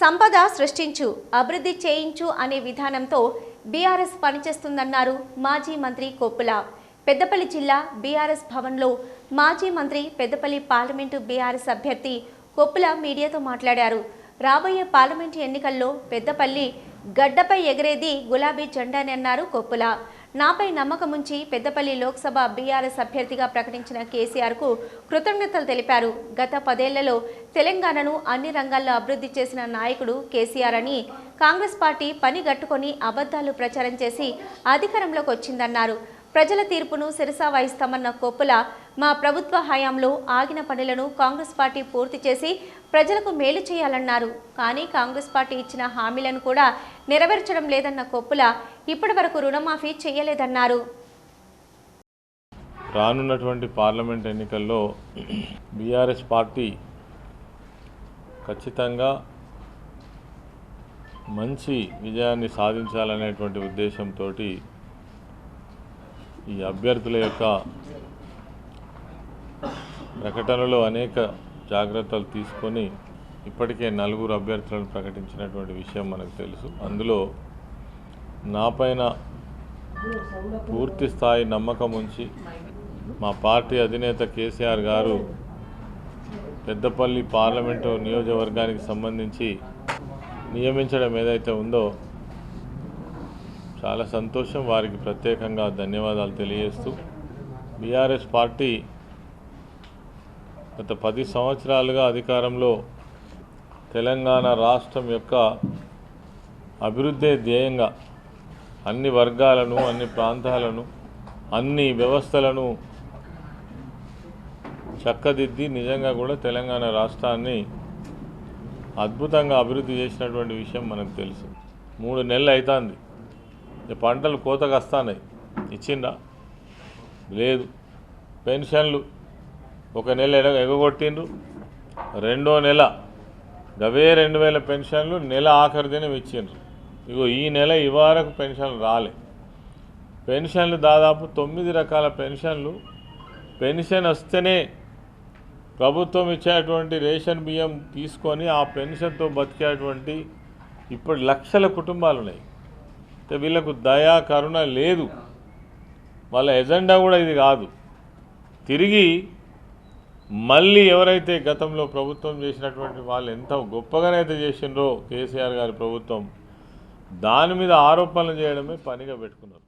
సంపద సృష్టించు అభివృద్ధి చేయించు అనే విధానంతో బీఆర్ఎస్ పనిచేస్తుందన్నారు మాజీ మంత్రి కొప్పుల. పెద్దపల్లి జిల్లా బీఆర్ఎస్ భవన్లో మాజీ మంత్రి పెద్దపల్లి పార్లమెంటు బీఆర్ఎస్ అభ్యర్థి కొప్పుల మీడియాతో మాట్లాడారు. రాబోయే పార్లమెంటు ఎన్నికల్లో పెద్దపల్లి గడ్డపై ఎగిరేది గులాబీ జెండాని అన్నారు కొప్పుల. నాపై నమ్మకముంచి పెద్దపల్లి లోక్సభ బీఆర్ఎస్ అభ్యర్థిగా ప్రకటించిన కేసీఆర్కు కృతజ్ఞతలు తెలిపారు. గత పదేళ్ళలో తెలంగాణను అన్ని రంగాల్లో అభివృద్ధి చేసిన నాయకుడు కేసీఆర్ అని కాంగ్రెస్ పార్టీ పని గట్టుకొని అబద్ధాలు ప్రచారం చేసి అధికారంలోకి వచ్చిందన్నారు. ప్రజల తీర్పును శిరసా వహిస్తామన్న కొప్పుల మా ప్రభుత్వ హయాంలో ఆగిన పనులను కాంగ్రెస్ పార్టీ పూర్తి చేసి ప్రజలకు మేలు చేయాలన్నారు. కానీ కాంగ్రెస్ పార్టీ ఇచ్చిన హామీలను కూడా నెరవేర్చడం లేదన్న కొప్పుల ఇప్పటి వరకు రుణమాఫీ చేయలేదన్నారు. రానున్నటువంటి పార్లమెంట్ ఎన్నికల్లో బీఆర్ఎస్ పార్టీ ఖచ్చితంగా మంచి విజయాన్ని సాధించాలనేటువంటి ఉద్దేశంతో ఈ అభ్యర్థుల యొక్క ప్రకటనలో అనేక జాగ్రత్తలు తీసుకొని ఇప్పటికే నలుగురు అభ్యర్థులను ప్రకటించినటువంటి విషయం మనకు తెలుసు. అందులో నాపైన పూర్తి స్థాయి నమ్మకం ఉంచి మా పార్టీ అధినేత కేసీఆర్ గారు పెద్దపల్లి పార్లమెంటు నియోజకవర్గానికి సంబంధించి నియమించడం ఏదైతే ఉందో చాలా సంతోషం. వారికి ప్రత్యేకంగా ధన్యవాదాలు తెలియజేస్తూ బీఆర్ఎస్ పార్టీ గత పది సంవత్సరాలుగా అధికారంలో తెలంగాణ రాష్ట్రం యొక్క అభివృద్ధి ధ్యేయంగా అన్ని వర్గాలను అన్ని ప్రాంతాలను అన్ని వ్యవస్థలను చక్కదిద్ది నిజంగా కూడా తెలంగాణ రాష్ట్రాన్ని అద్భుతంగా అభివృద్ధి చేసినటువంటి విషయం మనకు తెలుసు. మూడు నెలలు అవుతుంది పంటలు కోతకు వస్తున్నాయి. ఇచ్చిందా లేదు. పెన్షన్లు ఒక నెల ఎగ ఎగగొట్టిండ్రు. రెండో నెల గవే రెండు వేల పెన్షన్లు నెల ఆఖరి దినం ఇచ్చిండ్రు. ఇగో ఈ నెల ఇవారకు పెన్షన్లు రాలే. పెన్షన్లు దాదాపు తొమ్మిది రకాల పెన్షన్లు. పెన్షన్ వస్తేనే ప్రభుత్వం ఇచ్చేటువంటి రేషన్ బియ్యం తీసుకొని ఆ పెన్షన్తో బతికేటువంటి ఇప్పుడు లక్షల కుటుంబాలు ఉన్నాయి. అంటే వీళ్ళకు దయా కరుణ లేదు. వాళ్ళ ఎజెండా కూడా ఇది కాదు. తిరిగి మళ్ళీ ఎవరైతే గతంలో ప్రభుత్వం చేసినటువంటి వాళ్ళు ఎంత గొప్పగానైతే చేసిండ్రో కేసీఆర్ గారి ప్రభుత్వం దాని మీద ఆరోపణలు చేయడమే పనిగా పెట్టుకున్నారు.